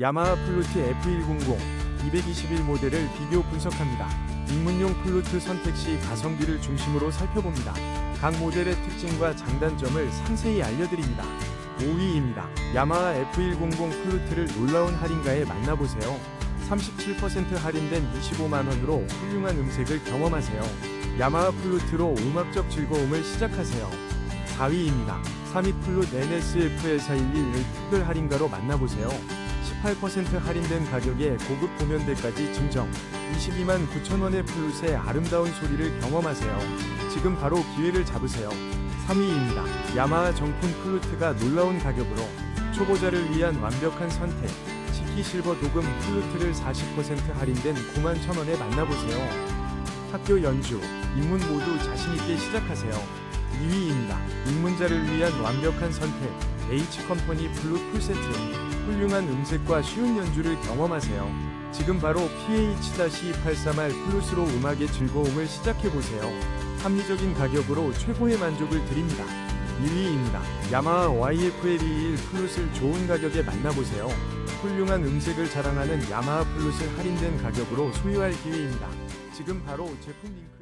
야마하 플루트 F100 221 모델을 비교 분석합니다. 입문용 플루트 선택 시 가성비를 중심으로 살펴봅니다. 각 모델의 특징과 장단점을 상세히 알려드립니다. 5위입니다. 야마하 F100 플루트를 놀라운 할인가에 만나보세요. 37% 할인된 25만원으로 훌륭한 음색을 경험하세요. 야마하 플루트로 음악적 즐거움을 시작하세요. 4위입니다. 3위 플룻 NSF-L411을 특별 할인가로 만나보세요. 18% 할인된 가격에 고급 보면대까지 증정. 22만 9천원의 플룻의 아름다운 소리를 경험하세요. 지금 바로 기회를 잡으세요. 3위입니다. 야마하 정품 플루트가 놀라운 가격으로 초보자를 위한 완벽한 선택. 시키 실버 도금 플루트를 40% 할인된 9만 1천원에 만나보세요. 학교 연주, 입문 모두 자신있게 시작하세요. 2위입니다. 입문자를 위한 완벽한 선택. H컴퍼니 블루 풀세트. 훌륭한 음색과 쉬운 연주를 경험하세요. 지금 바로 PH-283R 플루스로 음악의 즐거움을 시작해보세요. 합리적인 가격으로 최고의 만족을 드립니다. 1위입니다. 야마하 YFL21 플룻을 좋은 가격에 만나보세요. 훌륭한 음색을 자랑하는 야마하 플룻을 할인된 가격으로 소유할 기회입니다. 지금 바로 제품 링크